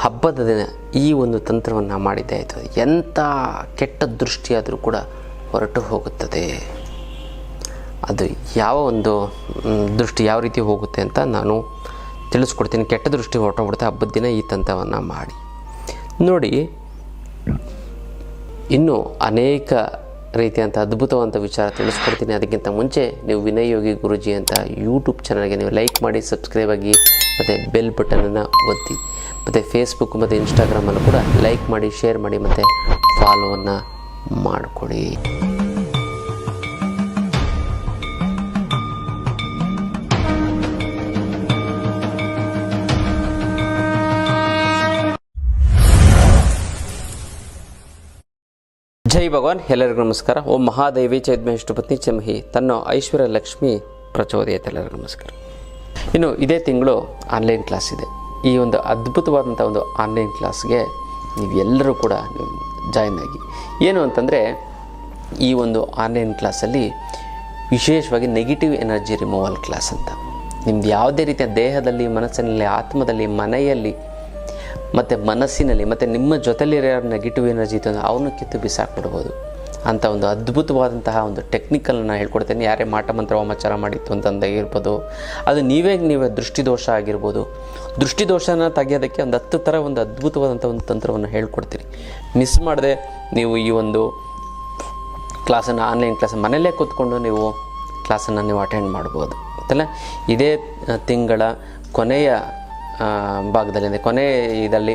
ಹಬ್ಬದ ದಿನ ಈ ಒಂದು ತಂತ್ರವನ್ನು ಮಾಡಿದ್ದೆ ಆಯಿತು. ಎಂಥ ಕೆಟ್ಟ ದೃಷ್ಟಿಯಾದರೂ ಕೂಡ ಹೊರಟು ಹೋಗುತ್ತದೆ. ಅದು ಯಾವ ಒಂದು ದೃಷ್ಟಿ ಯಾವ ರೀತಿ ಹೋಗುತ್ತೆ ಅಂತ ನಾನು ತಿಳಿಸ್ಕೊಡ್ತೀನಿ. ಕೆಟ್ಟ ದೃಷ್ಟಿ ಹೊರಟೋಗ್ಬಿಡುತ್ತೆ ಹಬ್ಬದ ದಿನ ಈ ತಂತ್ರವನ್ನು ಮಾಡಿ. ನೋಡಿ, ಇನ್ನೂ ಅನೇಕ ರೀತಿಯಂಥ ಅದ್ಭುತವಂತ ವಿಚಾರ ತಿಳಿಸ್ಕೊಡ್ತೀನಿ. ಅದಕ್ಕಿಂತ ಮುಂಚೆ ನೀವು ವಿನಯೋಗಿ ಯೋಗಿ ಗುರುಜಿ ಅಂತ ಯೂಟ್ಯೂಬ್ ಚಾನಲ್ಗೆ ನೀವು ಲೈಕ್ ಮಾಡಿ ಸಬ್ಸ್ಕ್ರೈಬ್ ಆಗಿ, ಮತ್ತು ಬೆಲ್ ಬಟನನ್ನು ಒತ್ತಿ. ಮತ್ತು ಫೇಸ್ಬುಕ್ ಮತ್ತು ಇನ್ಸ್ಟಾಗ್ರಾಮಲ್ಲೂ ಕೂಡ ಲೈಕ್ ಮಾಡಿ ಶೇರ್ ಮಾಡಿ ಮತ್ತು ಫಾಲೋವನ್ನು ಮಾಡಿಕೊಡಿ. ಜೈ ಭಗವಾನ್, ಎಲ್ಲರಿಗೂ ನಮಸ್ಕಾರ. ಓಂ ಮಹಾದೇವಿ ಚೈದ್ಮೇಷ್ಟು ಪತ್ನಿ ಚಮಹಿ ತನ್ನ ಐಶ್ವರ್ಯ ಲಕ್ಷ್ಮಿ ಪ್ರಚೋದಯತೆ, ಎಲ್ಲರಿಗೂ ನಮಸ್ಕಾರ. ಇನ್ನು ಇದೇ ತಿಂಗಳು ಆನ್ಲೈನ್ ಕ್ಲಾಸ್ ಇದೆ. ಈ ಒಂದು ಅದ್ಭುತವಾದಂಥ ಒಂದು ಆನ್ಲೈನ್ ಕ್ಲಾಸ್ಗೆ ನೀವೆಲ್ಲರೂ ಕೂಡ ಜಾಯ್ನ್ ಆಗಿ. ಏನು ಅಂತಂದರೆ, ಈ ಒಂದು ಆನ್ಲೈನ್ ಕ್ಲಾಸಲ್ಲಿ ವಿಶೇಷವಾಗಿ ನೆಗೆಟಿವ್ ಎನರ್ಜಿ ರಿಮೂವಲ್ ಕ್ಲಾಸ್ ಅಂತ. ನಿಮ್ದು ಯಾವುದೇ ರೀತಿಯ ದೇಹದಲ್ಲಿ, ಮನಸ್ಸಿನಲ್ಲಿ, ಆತ್ಮದಲ್ಲಿ, ಮನೆಯಲ್ಲಿ, ಮತ್ತು ಮನಸ್ಸಿನಲ್ಲಿ, ಮತ್ತು ನಿಮ್ಮ ಜೊತೆಲಿರೋ ನೆಗೆಟಿವ್ ಎನರ್ಜಿ ಇತ್ತು ಅಂದರೆ ಅವನು ಕಿತ್ತು ಬಿಸಾಕ್ಬಿಡ್ಬೋದು. ಅಂಥ ಒಂದು ಅದ್ಭುತವಾದಂತಹ ಒಂದು ಟೆಕ್ನಿಕಲ್ನ ಹೇಳ್ಕೊಡ್ತೇನೆ. ಯಾರೇ ಮಾಟ ಮಂತ್ರ ವಾಮಾಚಾರ ಮಾಡಿತ್ತು ಅಂತಂದಾಗಿರ್ಬೋದು ಅದು ನೀವೇ ನೀವೇ ದೃಷ್ಟಿದೋಷ ಆಗಿರ್ಬೋದು. ದೃಷ್ಟಿದೋಷನ ತೆಗೆಯೋದಕ್ಕೆ ಒಂದು ಹತ್ತು ಥರ ಒಂದು ಅದ್ಭುತವಾದಂಥ ಒಂದು ತಂತ್ರವನ್ನು ಹೇಳ್ಕೊಡ್ತೀನಿ. ಮಿಸ್ ಮಾಡದೆ ನೀವು ಈ ಒಂದು ಕ್ಲಾಸನ್ನು ಆನ್ಲೈನ್ ಕ್ಲಾಸ್ ಮನೆಯಲ್ಲೇ ಕೂತ್ಕೊಂಡು ನೀವು ಕ್ಲಾಸನ್ನು ನೀವು ಅಟೆಂಡ್ ಮಾಡ್ಬೋದು. ಗೊತ್ತಲ್ಲ ಇದೇ ತಿಂಗಳ ಕೊನೆಯ ಭಾಗದಲ್ಲಿ, ಅಂದರೆ ಕೊನೆಯ ಇದರಲ್ಲಿ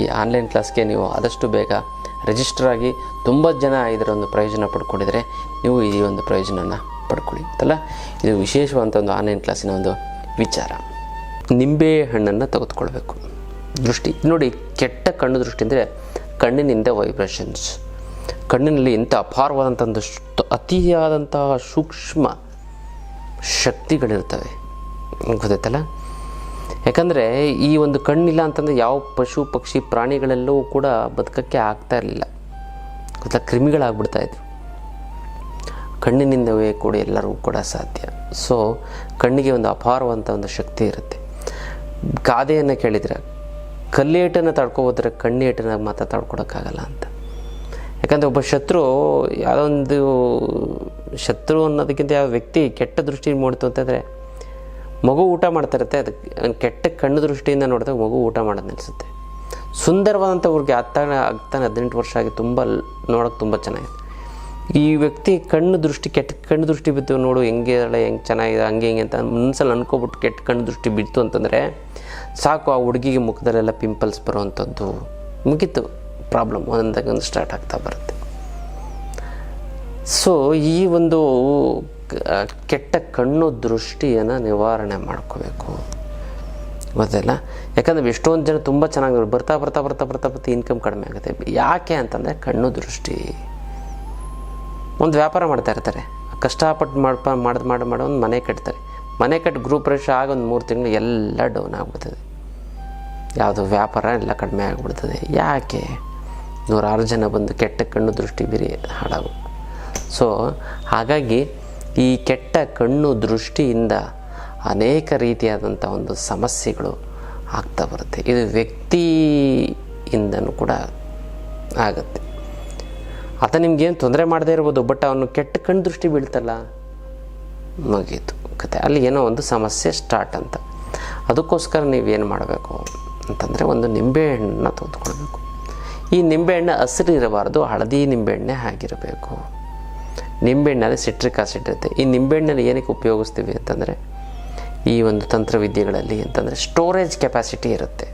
ಈ ಆನ್ಲೈನ್ ಕ್ಲಾಸ್ಗೆ ನೀವು ಆದಷ್ಟು ಬೇಗ ರಿಜಿಸ್ಟರ್ ಆಗಿ ತುಂಬ ಜನ ಇದರ ಒಂದು ಪ್ರಯೋಜನ ಪಡ್ಕೊಂಡಿದ್ರೆ ನೀವು ಈ ಒಂದು ಪ್ರಯೋಜನನ ಪಡ್ಕೊಳ್ಳಿ. ಅಂತಲ್ಲ ಇದು ವಿಶೇಷವಾದಂಥ ಒಂದು ಆನ್ಲೈನ್ ಕ್ಲಾಸಿನ ಒಂದು ವಿಚಾರ. ನಿಂಬೆ ಹಣ್ಣನ್ನು ತೆಗೆದುಕೊಳ್ಬೇಕು. ದೃಷ್ಟಿ, ನೋಡಿ, ಕೆಟ್ಟ ಕಣ್ಣು ದೃಷ್ಟಿ ಅಂದರೆ ಕಣ್ಣಿನಿಂದ ವೈಬ್ರೇಷನ್ಸ್ ಕಣ್ಣಿನಲ್ಲಿ ಇಂಥ ಅಪಾರವಾದಂಥ ಒಂದು ಅತಿಯಾದಂತಹ ಸೂಕ್ಷ್ಮ ಶಕ್ತಿಗಳಿರ್ತವೆ. ಗೊತ್ತಾಯ್ತಲ್ಲ? ಯಾಕಂದರೆ ಈ ಒಂದು ಕಣ್ಣಿಲ್ಲ ಅಂತಂದರೆ ಯಾವ ಪಶು, ಪಕ್ಷಿ, ಪ್ರಾಣಿಗಳೆಲ್ಲವೂ ಕೂಡ ಬದುಕಕ್ಕೆ ಆಗ್ತಾ ಇರಲಿಲ್ಲ. ಗೊತ್ತಾ ಕ್ರಿಮಿಗಳಾಗ್ಬಿಡ್ತಾ ಇದ್ರು ಕಣ್ಣಿನಿಂದವೇ ಕೂಡ ಎಲ್ಲರಿಗೂ ಕೂಡ ಸಾಧ್ಯ. ಸೊ ಕಣ್ಣಿಗೆ ಒಂದು ಅಪಾರವಂಥ ಒಂದು ಶಕ್ತಿ ಇರುತ್ತೆ. ಗಾದೆಯನ್ನು ಕೇಳಿದರೆ, ಕಲ್ಲೇಟನ್ನು ತಡ್ಕೊಬೋದ್ರೆ ಕಣ್ಣೇಟನ ಮಾತ್ರ ತಡ್ಕೊಡೋಕ್ಕಾಗಲ್ಲ ಅಂತ. ಯಾಕಂದರೆ ಒಬ್ಬ ಶತ್ರು ಯಾವುದೋ ಒಂದು ಶತ್ರು ಅನ್ನೋದಕ್ಕಿಂತ ಯಾವ ವ್ಯಕ್ತಿ ಕೆಟ್ಟ ದೃಷ್ಟಿ ಮೂಡಿತು ಅಂತಂದರೆ ಮಗು ಊಟ ಮಾಡ್ತಾ ಇರುತ್ತೆ ಅದಕ್ಕೆ ಕೆಟ್ಟ ಕಣ್ಣು ದೃಷ್ಟಿಯಿಂದ ನೋಡಿದಾಗ ಮಗು ಊಟ ಮಾಡೋದು ನಿಲ್ಲಿಸುತ್ತೆ ಸುಂದರವಾದಂಥ ಊರಿಗೆ ಆಗ್ತಾನೆ ಆಗ್ತಾನೆ ಹದಿನೆಂಟು ವರ್ಷ ಆಗಿ ತುಂಬ ನೋಡೋಕೆ ತುಂಬ ಚೆನ್ನಾಗಿದೆ. ಈ ವ್ಯಕ್ತಿ ಕಣ್ಣು ದೃಷ್ಟಿ, ಕೆಟ್ಟ ಕಣ್ಣು ದೃಷ್ಟಿ ಬಿತ್ತು ನೋಡು, ಹೆಂಗೆ ಹೆಂಗೆ ಚೆನ್ನಾಗಿದೆ, ಹಂಗೆ ಹಿಂಗೆ ಅಂತ ಮನಸ್ಸಲ್ಲಿ ಅನ್ಕೋಬಿಟ್ಟು ಕೆಟ್ಟ ಕಣ್ಣು ದೃಷ್ಟಿ ಬಿತ್ತು ಅಂತಂದರೆ, ಸಾಕು ಆ ಹುಡುಗಿಗೆ ಮುಖದಲ್ಲೆಲ್ಲ ಪಿಂಪಲ್ಸ್ ಬರುವಂಥದ್ದು ಮುಗೀತು ಪ್ರಾಬ್ಲಮ್ ಒಂದಾಗ ಒಂದು ಸ್ಟಾರ್ಟ್ ಆಗ್ತಾ ಬರುತ್ತೆ. ಸೊ ಈ ಒಂದು ಕೆಟ್ಟ ಕಣ್ಣು ದೃಷ್ಟಿಯನ್ನು ನಿವಾರಣೆ ಮಾಡ್ಕೋಬೇಕು. ಗೊತ್ತಿಲ್ಲ ಯಾಕಂದರೆ ಎಷ್ಟೊಂದು ಜನ ತುಂಬ ಚೆನ್ನಾಗಿ ಬರ್ತಾ ಬರ್ತಾ ಬರ್ತಾ ಬರ್ತಾ ಬರ್ತಾ ಇನ್ಕಮ್ ಕಡಿಮೆ ಆಗುತ್ತೆ. ಯಾಕೆ ಅಂತಂದರೆ ಕಣ್ಣು ದೃಷ್ಟಿ. ಒಂದು ವ್ಯಾಪಾರ ಮಾಡ್ತಾ ಇರ್ತಾರೆ. ಕಷ್ಟಪಟ್ಟು ಮಾಡ್ಪ ಮಾಡ್ದು ಮಾಡಿ ಮಾಡಿ ಒಂದು ಮನೆ ಕಟ್ತಾರೆ. ಮನೆ ಕಟ್ಟಿ ಗ್ರೂಪ್ ರಶ್ ಆಗ ಒಂದು ಮೂರು ತಿಂಗಳು ಎಲ್ಲ ಡೌನ್ ಆಗ್ಬಿಡ್ತದೆ. ಯಾವುದು ವ್ಯಾಪಾರ ಎಲ್ಲ ಕಡಿಮೆ ಆಗಿಬಿಡ್ತದೆ. ಯಾಕೆ? ನೂರಾರು ಜನ ಬಂದು ಕೆಟ್ಟ ಕಣ್ಣು ದೃಷ್ಟಿ ಬೀರಿ ಹಾಳಾಗು. ಸೊ ಹಾಗಾಗಿ ಈ ಕೆಟ್ಟ ಕಣ್ಣು ದೃಷ್ಟಿಯಿಂದ ಅನೇಕ ರೀತಿಯಾದಂಥ ಒಂದು ಸಮಸ್ಯೆಗಳು ಆಗ್ತಾ ಬರುತ್ತೆ. ಇದು ವ್ಯಕ್ತಿಯಿಂದನೂ ಕೂಡ ಆಗುತ್ತೆ. ಆತ ನಿಮ್ಗೇನು ತೊಂದರೆ ಮಾಡದೇ ಇರ್ಬೋದು, ಬಟ್ ಅವನು ಕೆಟ್ಟ ಕಣ್ಣು ದೃಷ್ಟಿ ಬೀಳ್ತಲ್ಲ ಮುಗೀತು ಕತೆ. ಅಲ್ಲಿ ಏನೋ ಒಂದು ಸಮಸ್ಯೆ ಸ್ಟಾರ್ಟ್ ಅಂತ. ಅದಕ್ಕೋಸ್ಕರ ನೀವೇನು ಮಾಡಬೇಕು ಅಂತಂದರೆ ಒಂದು ನಿಂಬೆಹಣ್ಣನ್ನ ತೆಗೆದುಕೊಳ್ಬೇಕು ಈ ನಿಂಬೆಹಣ್ಣು ಹಸಿರು ಇರಬಾರ್ದು ಹಳದಿ ನಿಂಬೆಹಣ್ಣೆ ಆಗಿರಬೇಕು. ನಿಂಬೆಹಣ್ಣಲ್ಲಿ ಸಿಟ್ರಿಕ್ ಆಸಿಡ್ ಇರುತ್ತೆ. ಈ ನಿಂಬೆಹಣ್ಣಲ್ಲಿ ಏನಕ್ಕೆ ಉಪಯೋಗಿಸ್ತೀವಿ ಅಂತಂದರೆ, ಈ ಒಂದು ತಂತ್ರವಿದ್ಯೆಗಳಲ್ಲಿ ಅಂತಂದರೆ ಸ್ಟೋರೇಜ್ ಕೆಪಾಸಿಟಿ ಇರುತ್ತೆ.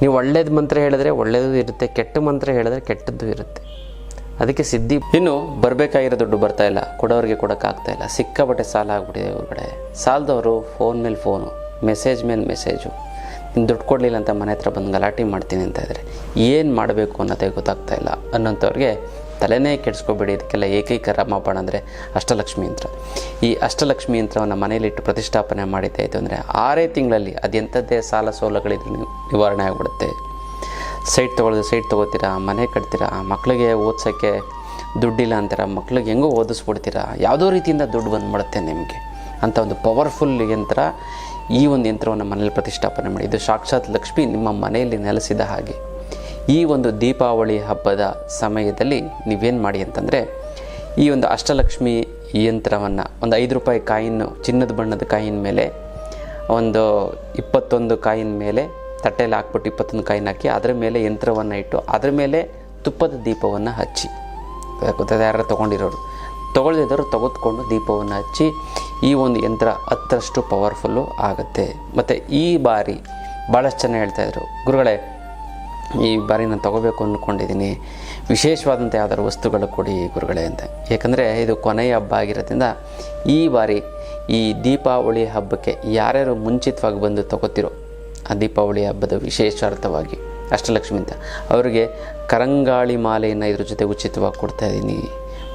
ನೀವು ಒಳ್ಳೇದು ಮಂತ್ರ ಹೇಳಿದ್ರೆ ಒಳ್ಳೆಯದು ಇರುತ್ತೆ, ಕೆಟ್ಟ ಮಂತ್ರ ಹೇಳಿದ್ರೆ ಕೆಟ್ಟದ್ದು ಇರುತ್ತೆ. ಅದಕ್ಕೆ ಸಿದ್ಧಿ ಇನ್ನು ಬರಬೇಕಾಗಿರೋ ದುಡ್ಡು ಬರ್ತಾ ಇಲ್ಲ, ಕೊಡೋರಿಗೆ ಕೊಡೋಕ್ಕಾಗ್ತಾ ಇಲ್ಲ. ಸಿಕ್ಕಾಪಟ್ಟೆ ಸಾಲ ಆಗ್ಬಿಟ್ಟಿದೆ ಹೊರಗಡೆ. ಸಾಲದವರು ಫೋನ್ ಮೇಲೆ ಫೋನು ಮೆಸೇಜ್ ಮೇಲೆ ಮೆಸೇಜು ನೀನು ದುಡ್ಡು ಕೊಡಲಿಲ್ಲ ಅಂತ ಮನೆ ಹತ್ರ ಬಂದು ಗಲಾಟೆ ಮಾಡ್ತೀನಿ ಅಂತ ಇದ್ದಾರೆ ಏನು ಮಾಡಬೇಕು ಅನ್ನೋದೇ ಗೊತ್ತಾಗ್ತಾ ಇಲ್ಲ ಅನ್ನೋಂಥವ್ರಿಗೆ ತಲೆನೇ ಕೆಡಿಸ್ಕೋಬೇಡಿ. ಇದಕ್ಕೆಲ್ಲ ಏಕೈಕ ರಾಮಬಾಣ ಅಂದರೆ ಅಷ್ಟಲಕ್ಷ್ಮಿ ಯಂತ್ರ. ಈ ಅಷ್ಟಲಕ್ಷ್ಮಿ ಯಂತ್ರವನ್ನು ಮನೆಯಲ್ಲಿಟ್ಟು ಪ್ರತಿಷ್ಠಾಪನೆ ಮಾಡಿದ್ದಾಯಿತು ಅಂದರೆ ಆರೇ ತಿಂಗಳಲ್ಲಿ ಅದೆಂಥದ್ದೇ ಸಾಲ ಸೋಲಗಳಿದ್ರು ನೀವು, ನಿವಾರಣೆ ಆಗಿಬಿಡುತ್ತೆ. ಸೈಟ್ ತೊಗೊಳ್ದು ಸೈಟ್ ತೊಗೋತೀರಾ, ಮನೆ ಕಟ್ತೀರಾ ಮಕ್ಕಳಿಗೆ ಓದ್ಸೋಕ್ಕೆ ದುಡ್ಡಿಲ್ಲ ಅಂತೀರ, ಮಕ್ಳಿಗೆ ಹೆಂಗೋ ಓದಿಸ್ಬಿಡ್ತೀರಾ, ಯಾವುದೋ ರೀತಿಯಿಂದ ದುಡ್ಡು ಬಂದ್ಬಿಡುತ್ತೆ ನಿಮಗೆ ಅಂತ ಒಂದು ಪವರ್ಫುಲ್ ಯಂತ್ರ ಈ ಒಂದು ಯಂತ್ರವನ್ನು ಮನೇಲಿ ಪ್ರತಿಷ್ಠಾಪನೆ ಮಾಡಿ. ಇದು ಸಾಕ್ಷಾತ್ ಲಕ್ಷ್ಮಿ ನಿಮ್ಮ ಮನೆಯಲ್ಲಿ ನೆಲೆಸಿದ ಹಾಗೆ. ಈ ಒಂದು ದೀಪಾವಳಿ ಹಬ್ಬದ ಸಮಯದಲ್ಲಿ ನೀವೇನು ಮಾಡಿ ಅಂತಂದರೆ, ಈ ಒಂದು ಅಷ್ಟಲಕ್ಷ್ಮಿ ಯಂತ್ರವನ್ನು ಒಂದು ಐದು ರೂಪಾಯಿ ಕಾಯಿನ್ನು ಚಿನ್ನದ ಬಣ್ಣದ ಕಾಯಿನ ಮೇಲೆ, ಒಂದು ಇಪ್ಪತ್ತೊಂದು ಕಾಯಿನ ಮೇಲೆ ತಟ್ಟೆಯಲ್ಲಿ ಹಾಕ್ಬಿಟ್ಟು ಇಪ್ಪತ್ತೊಂದು ಕಾಯಿನ ಹಾಕಿ ಅದರ ಮೇಲೆ ಯಂತ್ರವನ್ನು ಇಟ್ಟು ಅದರ ಮೇಲೆ ತುಪ್ಪದ ದೀಪವನ್ನು ಹಚ್ಚಿ. ಗೊತ್ತದೆ ಯಾರು ತೊಗೊಂಡಿರೋರು. ತೊಗೊಳ್ದಿದ್ದವರು ತೆಗೆದುಕೊಂಡು ದೀಪವನ್ನು ಹಚ್ಚಿ ಈ ಒಂದು ಯಂತ್ರ ಹತ್ತರಷ್ಟು ಪವರ್ಫುಲ್ಲು ಆಗುತ್ತೆ. ಮತ್ತು ಈ ಬಾರಿ ಭಾಳಷ್ಟು ಜನ ಹೇಳ್ತಾಯಿದ್ರು ಗುರುಗಳೇ ಈ ಬಾರಿ ನಾನು ತೊಗೋಬೇಕು ಅಂದ್ಕೊಂಡಿದ್ದೀನಿ. ವಿಶೇಷವಾದಂಥ ಯಾವ್ದಾದ್ರು ವಸ್ತುಗಳು ಕೊಡಿ ಗುರುಗಳೇ ಅಂತ. ಏಕೆಂದರೆ ಇದು ಕೊನೆಯ ಹಬ್ಬ ಆಗಿರೋದ್ರಿಂದ ಈ ಬಾರಿ ಈ ದೀಪಾವಳಿ ಹಬ್ಬಕ್ಕೆ ಯಾರ್ಯಾರು ಮುಂಚಿತವಾಗಿ ಬಂದು ತಗೋತಿರೋ ಆ ದೀಪಾವಳಿ ಹಬ್ಬದ ವಿಶೇಷಾರ್ಥವಾಗಿ ಅಷ್ಟಲಕ್ಷ್ಮಿ ಅಂತ. ಅವರಿಗೆ ಕರಂಗಾಳಿ ಮಾಲೆಯನ್ನು ಇದ್ರ ಜೊತೆ ಉಚಿತವಾಗಿ ಕೊಡ್ತಾ ಇದ್ದೀನಿ.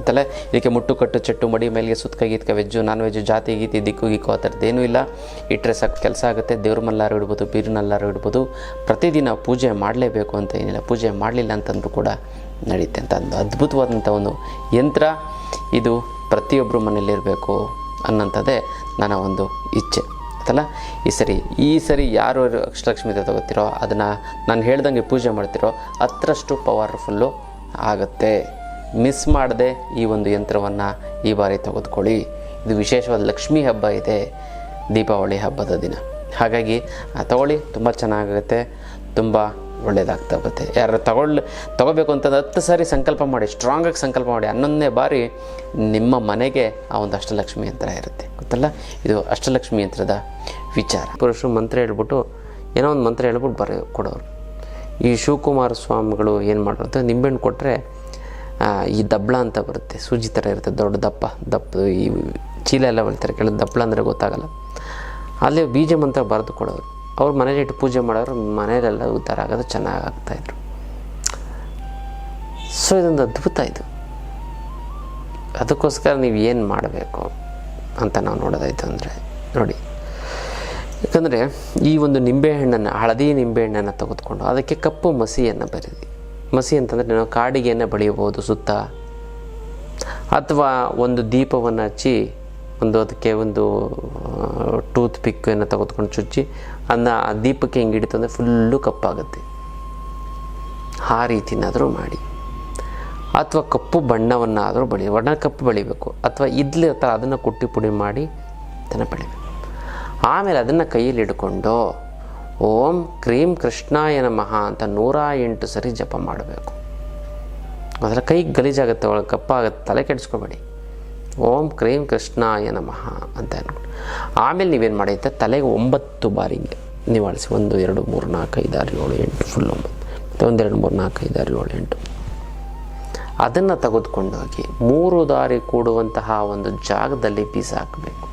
ಗೊತ್ತಲ್ಲ ಇದಕ್ಕೆ ಮುಟ್ಟು ಕಟ್ಟು ಚೆಟ್ಟು, ಮಡಿ ಮೇಲಿಗೆ ಸುತ್ತಕ ಗೀತ್ಕ ವೆಜ್ಜು ನಾನ್ ವೆಜ್ಜು ಜಾತಿ, ಗೀತಿ, ದಿಕ್ಕು, ಗಿಕ್ಕು, ಆ ಏನೂ ಇಲ್ಲ. ಇಟ್ಟರೆ ಸಾಕು, ಕೆಲಸ ಆಗುತ್ತೆ, ದೇವ್ರ ಮಲ್ಲಾರು ಇಡ್ಬೋದು ಬೀರಿನಲ್ಲಾರು ಇಡ್ಬೋದು. ಪ್ರತಿದಿನ ಪೂಜೆ ಮಾಡಲೇಬೇಕು ಅಂತ ಏನಿಲ್ಲ, ಪೂಜೆ ಮಾಡಲಿಲ್ಲ ಅಂತಂದ್ರೂ ಕೂಡ ನಡೆಯುತ್ತೆ ಅಂತ ಒಂದು ಅದ್ಭುತವಾದಂಥ ಒಂದು ಯಂತ್ರ. ಇದು ಪ್ರತಿಯೊಬ್ಬರು ಮನೆಯಲ್ಲಿರಬೇಕು ಅನ್ನೋಂಥದ್ದೇ ನನ್ನ ಒಂದು ಇಚ್ಛೆ, ಆಯ್ತಲ್ಲ? ಈ ಸರಿ ಈ ಸರಿ ಯಾರು ಅಕ್ಷಲಕ್ಷ್ಮಿ ತಗೋತಿರೋ, ಅದನ್ನು ನಾನು ಹೇಳ್ದಂಗೆ ಪೂಜೆ ಮಾಡ್ತಿರೋ ಹತ್ತರಷ್ಟು ಪವರ್ಫುಲ್ಲು ಆಗುತ್ತೆ. ಮಿಸ್ ಮಾಡದೆ ಈ ಒಂದು ಯಂತ್ರವನ್ನು ಈ ಬಾರಿ ತೆಗೆದುಕೊಳ್ಳಿ. ಇದು ವಿಶೇಷವಾದ ಲಕ್ಷ್ಮೀ ಹಬ್ಬ ಇದೆ, ದೀಪಾವಳಿ ಹಬ್ಬದ ದಿನ. ಹಾಗಾಗಿ ತಗೊಳ್ಳಿ, ತುಂಬ ಚೆನ್ನಾಗುತ್ತೆ ತುಂಬ ಒಳ್ಳೆಯದಾಗ್ತಾ ಬರುತ್ತೆ ಯಾರು ತಗೊಳ್ಳಿ ತಗೋಬೇಕು ಅಂತಂದ್ರೆ ಹತ್ತು ಸಾರಿ ಸಂಕಲ್ಪ ಮಾಡಿ ಸ್ಟ್ರಾಂಗಾಗಿ ಸಂಕಲ್ಪ ಮಾಡಿ, ಹನ್ನೊಂದನೇ ಬಾರಿ ನಿಮ್ಮ ಮನೆಗೆ ಆ ಒಂದು ಅಷ್ಟಲಕ್ಷ್ಮಿ ಯಂತ್ರ ಇರುತ್ತೆ. ಗೊತ್ತಲ್ಲ? ಇದು ಅಷ್ಟಲಕ್ಷ್ಮಿ ಯಂತ್ರದ ವಿಚಾರ. ಪುರುಷರು ಮಂತ್ರ ಹೇಳ್ಬಿಟ್ಟು, ಏನೋ ಒಂದು ಮಂತ್ರ ಹೇಳ್ಬಿಟ್ಟು ಬರೋ, ಕೊಡೋರು. ಈ ಶಿವಕುಮಾರ ಸ್ವಾಮಿಗಳು ಏನು ಮಾಡೋದು ನಿಂಬೆಹಣ್ಣು ಕೊಟ್ಟರೆ ಈ ದಬ್ಳ ಅಂತ ಬರುತ್ತೆ. ಸೂಜಿ ಥರ ಇರುತ್ತೆ, ದೊಡ್ಡ ದಪ್ಪ ದಪ್ಪ, ಈ ಚೀಲ ಎಲ್ಲ ಬೆಳಿತಾರೆ. ಕೆಲವು ದಪ್ಪಳ ಅಂದರೆ ಗೊತ್ತಾಗಲ್ಲ. ಅಲ್ಲಿ ಬೀಜ ಮಂತ್ರ ಬರೆದು ಕೊಡೋರು. ಅವ್ರು ಮನೇಲಿ ಇಟ್ಟು ಪೂಜೆ ಮಾಡೋರು ಮನೆಯಲ್ಲೆಲ್ಲ ಉದ್ಧಾರ ಆಗೋದು ಚೆನ್ನಾಗಿ ಆಗ್ತಾಯಿದ್ರು ಸೊ ಇದೊಂದು ಅದ್ಭುತ ಇದು. ಅದಕ್ಕೋಸ್ಕರ ನೀವು ಏನು ಮಾಡಬೇಕು ಅಂತ ನಾವು ನೋಡೋದಾಯ್ತು ಅಂದರೆ, ನೋಡಿ. ಯಾಕಂದರೆ ಈ ಒಂದು ನಿಂಬೆಹಣ್ಣನ್ನು ಹಳದಿ ನಿಂಬೆಹಣ್ಣನ್ನು ತೆಗೆದುಕೊಂಡು, ಅದಕ್ಕೆ ಕಪ್ಪು ಮಸಿಯನ್ನು ಬರೀರಿ ಮಸಿ ಅಂತಂದರೆ ನಾವು ಕಾಡಿಗೆಯನ್ನು ಬಳಿಯಬಹುದು ಸುತ್ತ. ಅಥವಾ ಒಂದು ದೀಪವನ್ನು ಹಚ್ಚಿ, ಒಂದು ಅದಕ್ಕೆ ಒಂದು ಟೂತ್ ಪಿಕ್ಕನ್ನು ತೆಗೆದುಕೊಂಡು ಚುಚ್ಚಿ, ಅನ್ನ ಆ ದೀಪಕ್ಕೆ ಹಿಂಗೆ ಹಿಡಿತು ಅಂದರೆ ಫುಲ್ಲು ಕಪ್ಪಾಗುತ್ತೆ. ಆ ರೀತಿನಾದರೂ ಮಾಡಿ. ಅಥವಾ ಕಪ್ಪು ಬಣ್ಣವನ್ನಾದರೂ ಬಳಿ ಬಣ್ಣ ಕಪ್ಪು ಬೆಳಿಬೇಕು. ಅಥವಾ ಇದ್ಲಿ ಅಥವಾ ಅದನ್ನು ಕುಟ್ಟಿ ಪುಡಿ ಮಾಡಿ, ಅದನ್ನು ಬೆಳಿಬೇಕು. ಆಮೇಲೆ ಅದನ್ನು ಕೈಯಲ್ಲಿ ಹಿಡ್ಕೊಂಡು ಓಂ ಕ್ರೀಂ ಕೃಷ್ಣಾಯ ನಮಃ ಅಂತ ನೂರ ಎಂಟು ಸರಿ ಜಪ ಮಾಡಬೇಕು. ಅದರ ಕೈ ಗಲೀಜಾಗುತ್ತೆ, ಒಳಗೆ ಕಪ್ಪಾಗುತ್ತೆ, ತಲೆ ಕೆಡಿಸ್ಕೋಬೇಡಿ. ಓಂ ಕ್ರೀಂ ಕೃಷ್ಣಾಯ ನಮಃ ಅಂತ ಅನ್ಕೊಂಡು ಆಮೇಲೆ ನೀವೇನು ಮಾಡಿ ಅಂತ ತಲೆಗೆ ಒಂಬತ್ತು ಬಾರಿಗೆ ನಿವಾಳಿಸಿ. ಒಂದು, ಎರಡು, ಮೂರು, ನಾಲ್ಕು, ಐದು, ಆರು, ಏಳು, ಎಂಟು ಫುಲ್ ಒಂಬತ್ತು. ಮತ್ತು ಒಂದೆರಡು ಮೂರು, ನಾಲ್ಕು, ಐದು, ಆರು, ಏಳು, ಎಂಟು. ಅದನ್ನು ತೆಗೆದುಕೊಂಡೋಗಿ ಮೂರು ದಾರಿ ಕೂಡುವಂತಹ ಒಂದು ಜಾಗದಲ್ಲಿ ಬೀಸಾಕಬೇಕು. ಹಾಕಬೇಕು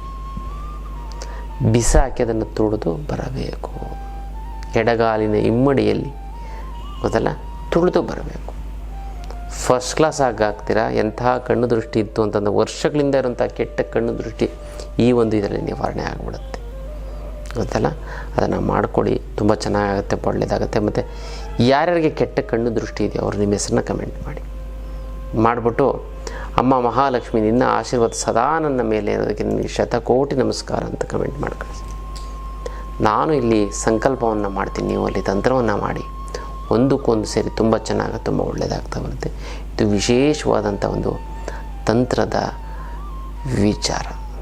ಬಿಸ ಹಾಕಿ ಅದನ್ನು ತುಡಿದು ಬರಬೇಕು. ಎಡಗಾಲಿನ ಇಮ್ಮಡಿಯಲ್ಲಿ ಗೊತ್ತಲ್ಲ? ತುಳಿದು ಬರಬೇಕು. ಫಸ್ಟ್ ಕ್ಲಾಸ್ ಆಗಾಗ್ತೀರಾ? ಎಂಥ ಕಣ್ಣು ದೃಷ್ಟಿ ಇತ್ತು ಅಂತಂದ್ರೆ ವರ್ಷಗಳಿಂದ ಇರುವಂಥ ಕೆಟ್ಟ ಕಣ್ಣು ದೃಷ್ಟಿ ಈ ಒಂದು ಇದರಲ್ಲಿ ನಿವಾರಣೆ ಆಗಿಬಿಡುತ್ತೆ. ಗೊತ್ತಲ್ಲ? ಅದನ್ನು ಮಾಡಿಕೊಡಿ ತುಂಬ ಚೆನ್ನಾಗಾಗುತ್ತೆ ಒಳ್ಳೆಯದಾಗುತ್ತೆ ಮತ್ತು ಯಾರ್ಯಾರಿಗೆ ಕೆಟ್ಟ ಕಣ್ಣು ದೃಷ್ಟಿ ಇದೆಯೋ ಅವ್ರು ನಿಮ್ಮ ಹೆಸರನ್ನ ಕಮೆಂಟ್ ಮಾಡಿ. ಮಾಡಿಬಿಟ್ಟು ಅಮ್ಮ ಮಹಾಲಕ್ಷ್ಮಿ ನಿನ್ನ ಆಶೀರ್ವಾದ ಸದಾ ನನ್ನ ಮೇಲೆ ಇರೋದಕ್ಕೆ ನಿಮಗೆ ಶತಕೋಟಿ ನಮಸ್ಕಾರ ಅಂತ ಕಮೆಂಟ್ ಮಾಡಿ ನಾನು ಇಲ್ಲಿ ಸಂಕಲ್ಪವನ್ನು ಮಾಡ್ತೀನಿ, ನೀವು ಅಲ್ಲಿ ತಂತ್ರವನ್ನು ಮಾಡಿ. ಒಂದಕ್ಕೊಂದು ಸೇರಿ ತುಂಬ ಚೆನ್ನಾಗಿ, ತುಂಬ ಒಳ್ಳೆಯದಾಗ್ತಾ ಬರುತ್ತೆ. ಇದು ವಿಶೇಷವಾದಂಥ ಒಂದು ತಂತ್ರದ ವಿಚಾರ.